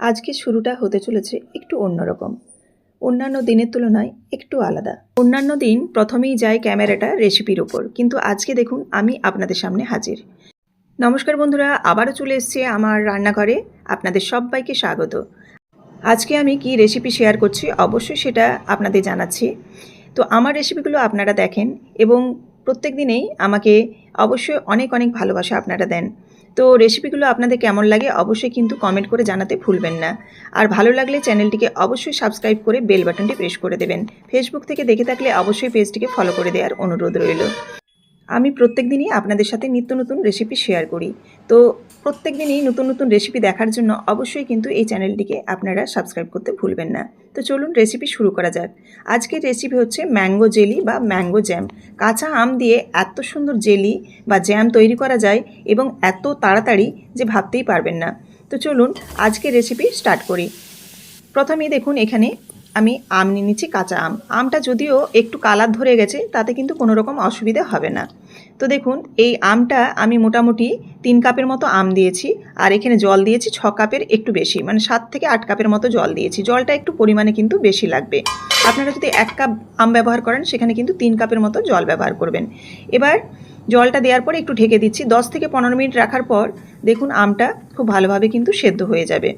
আজকে শুরুটা হতে চলেছে একটু অন্যরকম। অন্যান্য দিনের তুলনায় একটু আলাদা। অন্যান্য দিন প্রথমেই যায় ক্যামেরাটা রেসিপির ওপর কিন্তু আজকে দেখুন আমি আপনাদের সামনে হাজির। নমস্কার বন্ধুরা, আবারও চলে এসেছি আমার রান্নাঘরে। আপনাদের সবাইকে স্বাগত। আজকে আমি কি রেসিপি শেয়ার করছি অবশ্যই সেটা আপনাদের জানাচ্ছি। তো আমার রেসিপিগুলো আপনারা দেখেন এবং প্রত্যেক দিনেই আমাকে অবশ্যই অনেক অনেক ভালোবাসা আপনারা দেন। তো রেসিপিগুলো আপনাদের কেমন লাগে অবশ্যই কিন্তু কমেন্ট করে জানাতে ভুলবেন না। আর ভালো লাগলে চ্যানেলটিকে অবশ্যই সাবস্ক্রাইব করে বেল বাটনটি প্রেস করে দেবেন। ফেসবুক থেকে দেখে থাকলে অবশ্যই পেজটিকে ফলো করে দেওয়ার অনুরোধ রইল। আমি প্রত্যেক দিনই আপনাদের সাথে নিত্য নতুন রেসিপি শেয়ার করি। তো প্রত্যেক দিনই নতুন নতুন রেসিপি দেখার জন্য অবশ্যই কিন্তু এই চ্যানেলটিকে আপনারা সাবস্ক্রাইব করতে ভুলবেন না। তো চলুন রেসিপি শুরু করা যাক। আজকের রেসিপি হচ্ছে ম্যাঙ্গো জেলি বা ম্যাঙ্গো জ্যাম কাঁচা আম দিয়ে এত সুন্দর জেলি বা জ্যাম তৈরি করা যায় এবং এত তাড়াতাড়ি যে ভাবতেই পারবেন না। তো চলুন আজকের রেসিপি স্টার্ট করি। প্রথমেই দেখুন এখানে আমি আম নিয়ে নিচ্ছি কাঁচা আম। আমটা যদিও একটু কালার ধরে গেছে, তাতে কিন্তু কোনো রকম অসুবিধা হবে না। তো দেখুন, এই আমটা আমি মোটামুটি তিন কাপের মতো আম দিয়েছি, আর এখানে জল দিয়েছি ছ কাপের একটু বেশি মানে সাত থেকে আট কাপের মতো জল দিয়েছি। জলটা একটু পরিমাণে কিন্তু বেশি লাগবে। আপনারা যদি এক কাপ আম ব্যবহার করেন, সেখানে কিন্তু তিন কাপের মতো জল ব্যবহার করবেন। এবার জলটা দেওয়ার পরে একটু ঢেকে দিচ্ছি। দশ থেকে পনেরো মিনিট রাখার পর দেখুন আমটা খুব ভালোভাবে কিন্তু সেদ্ধ হয়ে যাবে।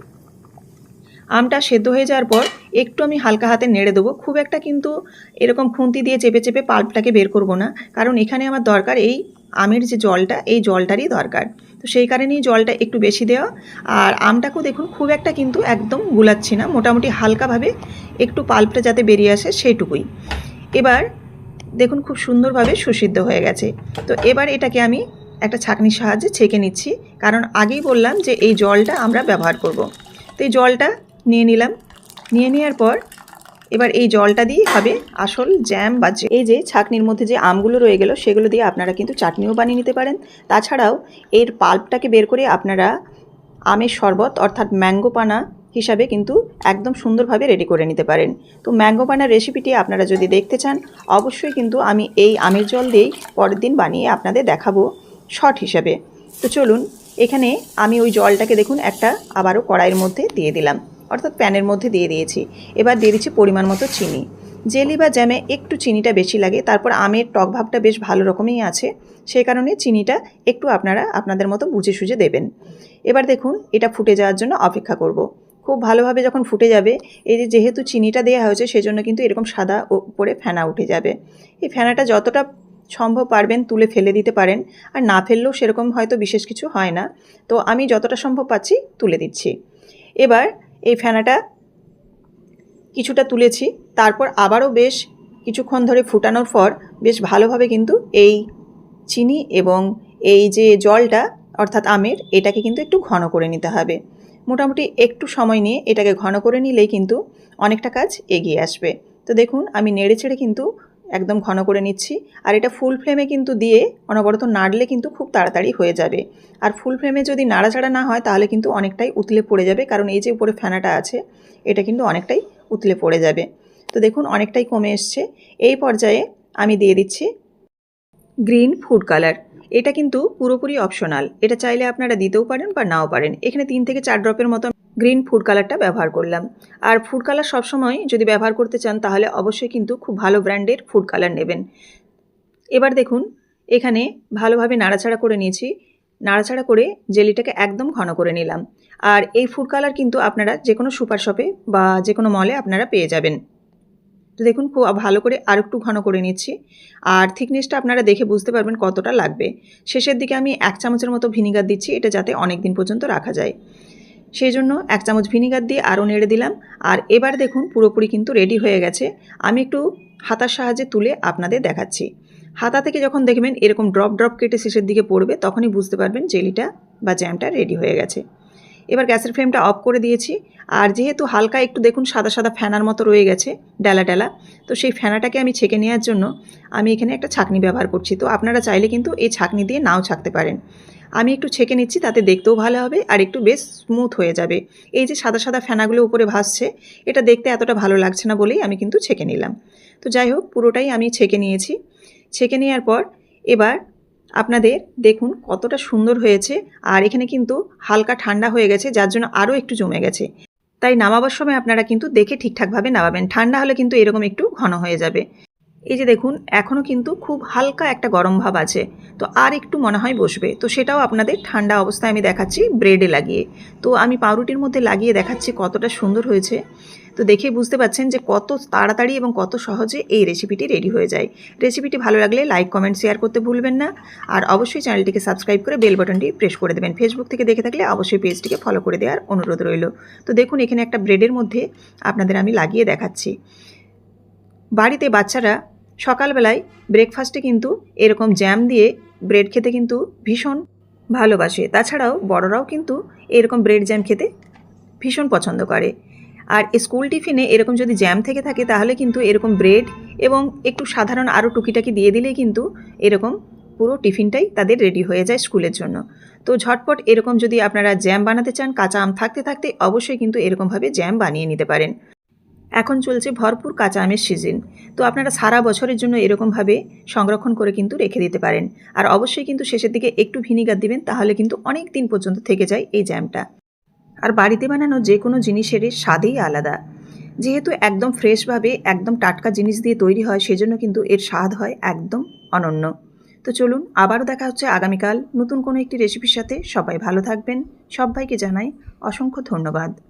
আমটা সেদ্ধ হয়ে যাওয়ার পর একটু আমি হালকা হাতে নেড়ে দেবো। খুব একটা কিন্তু এরকম খুন্তি দিয়ে চেপে চেপে পাল্পটাকে বের করব না। কারণ এখানে আমার দরকার এই আমের যে জলটা, এই জলটারই দরকার। তো সেই কারণেই জলটা একটু বেশি দেওয়া। আর আমটাকেও দেখুন, খুব একটা কিন্তু একদম গুলাচ্ছি না। মোটামুটি হালকাভাবে একটু পাল্পটা যাতে বেরিয়ে আসে সেইটুকুই। এবার দেখুন, খুব সুন্দরভাবে সুসিদ্ধ হয়ে গেছে। তো এবার এটাকে আমি একটা ছাঁকনির সাহায্যে ছেঁকে নিচ্ছি। কারণ আগেই বললাম যে এই জলটা আমরা ব্যবহার করব। তো এই জলটা নিয়ে নিলাম। নিয়ে নেওয়ার পর এবার এই জলটা দিয়ে হবে আসল জ্যাম বা এই যে ছাকনির মধ্যে যে আমগুলো রয়ে গেল, সেগুলো দিয়ে আপনারা কিন্তু চাটনিও বানিয়ে নিতে পারেন। তাছাড়াও এর পাল্পটাকে বের করে আপনারা আমের শরবত অর্থাৎ ম্যাঙ্গো পানা হিসাবে কিন্তু একদম সুন্দরভাবে রেডি করে নিতে পারেন। তো ম্যাঙ্গো পানার রেসিপিটি আপনারা যদি দেখতে চান, অবশ্যই কিন্তু আমি এই আমের জল দিয়েই পরের দিন বানিয়ে আপনাদের দেখাবো শর্ট হিসাবে। তো চলুন, এখানে আমি ওই জলটাকে দেখুন, একটা আবারও কড়াইয়ের মধ্যে দিয়ে দিলাম। অর্থাৎ প্যানের মধ্যে দিয়ে দিয়েছি। এবার দিয়ে দিচ্ছি পরিমাণ মতো চিনি। জেলি বা জ্যামে একটু চিনিটা বেশি লাগে, তারপর আমের টক ভাবটা বেশ ভালো রকমই আছে, সেই কারণে চিনিটা একটু আপনারা আপনাদের মতো বুঝে সুঝে দেবেন। এবার দেখুন, এটা ফুটে যাওয়ার জন্য অপেক্ষা করব। খুব ভালোভাবে যখন ফুটে যাবে, এই যে যেহেতু চিনিটা দেওয়া হয়েছে, সেজন্য কিন্তু এরকম সাদা উপরে ফেনা উঠে যাবে। এই ফেনাটা যতটা সম্ভব পারবেন তুলে ফেলে দিতে পারেন, আর না ফেললেও সেরকম হয়তো বিশেষ কিছু হয় না। তো আমি যতটা সম্ভব পাচ্ছি তুলে দিচ্ছি। এবার এই ফেনাটা কিছুটা তুলেছি। তারপর আবারও বেশ কিছুক্ষণ ধরে ফুটানোর পর বেশ ভালোভাবে কিন্তু এই চিনি এবং এই যে জলটা, অর্থাৎ আমের, এটাকে কিন্তু একটু ঘন করে নিতে হবে। মোটামুটি একটু সময় নিয়ে এটাকে ঘন করে নিলেই কিন্তু অনেকটা কাজ এগিয়ে আসবে। তো দেখুন, আমি নেড়ে ছেড়ে কিন্তু একদম ঘন করে নিচ্ছি। আর এটা ফুল ফ্লেমে কিন্তু দিয়ে অনবরত নাড়লে কিন্তু খুব তাড়াতাড়ি হয়ে যাবে। আর ফুল ফ্লেমে যদি নাড়াচাড়া না হয়, তাহলে কিন্তু অনেকটাই উতলে পড়ে যাবে, কারণ এই যে উপরে ফেনাটা আছে, এটা কিন্তু অনেকটাই উতলে পড়ে যাবে। তো দেখুন, অনেকটাই কমে এসছে। এই পর্যায়ে আমি দিয়ে দিচ্ছি গ্রিন ফুড কালার এটা কিন্তু পুরোপুরি অপশনাল এটা চাইলে আপনারা দিতেও পারেন বা নাও পারেন। এখানে তিন থেকে চার ড্রপের মতো গ্রিন ফুড কালারটা ব্যবহার করলাম। আর ফুড কালার সবসময় যদি ব্যবহার করতে চান, তাহলে অবশ্যই কিন্তু খুব ভালো ব্র্যান্ডের ফুড কালার নেবেন। এবার দেখুন, এখানে ভালোভাবে নাড়াচাড়া করে নিয়েছি। নাড়াচাড়া করে জেলিটাকে একদম ঘন করে নিলাম। আর এই ফুড কালার কিন্তু আপনারা যে কোনো সুপার শপে বা যে কোনো মলে আপনারা পেয়ে যাবেন। তো দেখুন, খুব ভালো করে আর একটু ঘন করে নিচ্ছি। আর থিকনেসটা আপনারা দেখে বুঝতে পারবেন কতটা লাগবে। শেষের দিকে আমি এক চামচের মতো ভিনিগার দিচ্ছি, এটা যাতে অনেক দিন পর্যন্ত রাখা যায়। সেই জন্য এক চামচ ভিনিগার দিয়ে আরও নেড়ে দিলাম। আর এবার দেখুন পুরোপুরি কিন্তু রেডি হয়ে গেছে। আমি একটু হাতার সাহায্যে তুলে আপনাদের দেখাচ্ছি। হাতা থেকে যখন দেখবেন এরকম ড্রপ ড্রপ কেটে শেষের দিকে পড়বে, তখনই বুঝতে পারবেন জেলিটা বা জ্যামটা রেডি হয়ে গেছে। এবার গ্যাসের ফ্লেমটা অফ করে দিয়েছি। আর যেহেতু হালকা একটু দেখুন সাদা সাদা ফ্যানার মতো রয়ে গেছে, ডালা ডালা, তো সেই ফ্যানাটাকে আমি ছেঁকে নেওয়ার জন্য আমি এখানে একটা ছাকনি ব্যবহার করছি। তো আপনারা চাইলে কিন্তু এই ছাকনি দিয়ে নাও ছাকতে পারেন। আমি একটু ছেঁকে নিচ্ছি, তাতে দেখতেও ভালো হবে আর একটু বেশ স্মুথ হয়ে যাবে। এই যে সাদা সাদা ফেনাগুলো উপরে ভাসছে, এটা দেখতে এতটা ভালো লাগছে না বলেই আমি কিন্তু ছেঁকে নিলাম। তো যাই হোক, পুরোটাই আমি ছেঁকে নিয়েছি। ছেঁকে নেওয়ার পর এবার আপনাদের দেখুন কতটা সুন্দর হয়েছে আর এখানে কিন্তু হালকা ঠান্ডা হয়ে গেছে, যার জন্য আরও একটু জমে গেছে। তাই নামাবার সময় আপনারা কিন্তু দেখে ঠিকঠাকভাবে নামাবেন। ঠান্ডা হলে কিন্তু এরকম একটু ঘন হয়ে যাবে। এই যে দেখুন, এখনও কিন্তু খুব হালকা একটা গরম ভাব আছে। তো আর একটু মনে হয় বসবে। তো সেটাও আপনাদের ঠান্ডা অবস্থায় আমি দেখাচ্ছি ব্রেডে লাগিয়ে। তো আমি পাউরুটির মধ্যে লাগিয়ে দেখাচ্ছি কতটা সুন্দর হয়েছে। তো দেখে বুঝতে পাচ্ছেন যে কত তাড়াতাড়ি এবং কত সহজে এই রেসিপিটি রেডি হয়ে যায়। রেসিপিটি ভালো লাগলে লাইক কমেন্ট শেয়ার করতে ভুলবেন না। আর অবশ্যই চ্যানেলটিকে সাবস্ক্রাইব করে বেল বাটনটি প্রেস করে দেবেন। ফেসবুক থেকে দেখে থাকলে অবশ্যই পেজটিকে ফলো করে দেওয়ার অনুরোধ রইল। তো দেখুন, এখানে একটা ব্রেডের মধ্যে আপনাদের আমি লাগিয়ে দেখাচ্ছি। বাড়িতে বাচ্চারা সকালবেলায় ব্রেকফাস্টে কিন্তু এরকম জ্যাম দিয়ে ব্রেড খেতে কিন্তু ভীষণ ভালোবাসে। তাছাড়াও বড়রাও কিন্তু এরকম ব্রেড জ্যাম খেতে ভীষণ পছন্দ করে। আর স্কুল টিফিনে এরকম যদি জ্যাম থেকে থাকে, তাহলে কিন্তু এরকম ব্রেড এবং একটু সাধারণ আরও টুকিটাকি দিয়ে দিলে কিন্তু এরকম পুরো টিফিনটাই তাদের রেডি হয়ে যায় স্কুলের জন্য। তো ঝটপট এরকম যদি আপনারা জ্যাম বানাতে চান, কাঁচা আম থাকতে থাকতে অবশ্যই কিন্তু এরকমভাবে জ্যাম বানিয়ে নিতে পারেন। এখন চলছে ভরপুর কাঁচা আমের সিজন। তো আপনারা সারা বছরের জন্য এরকমভাবে সংরক্ষণ করে কিন্তু রেখে দিতে পারেন। আর অবশ্যই কিন্তু শেষের দিকে একটু ভিনিগার দিবেন, তাহলে কিন্তু অনেক দিন পর্যন্ত থেকে যায় এই জ্যামটা। আর বাড়িতে বানানো যে কোনো জিনিসের স্বাদেই আলাদা। যেহেতু একদম ফ্রেশভাবে, একদম টাটকা জিনিস দিয়ে তৈরি হয়, সেজন্য কিন্তু এর স্বাদ হয় একদম অনন্য। তো চলুন, আবারও দেখা হচ্ছে আগামীকাল নতুন কোনো একটি রেসিপির সাথে। সবাই ভালো থাকবেন। সবাইকে জানাই অসংখ্য ধন্যবাদ।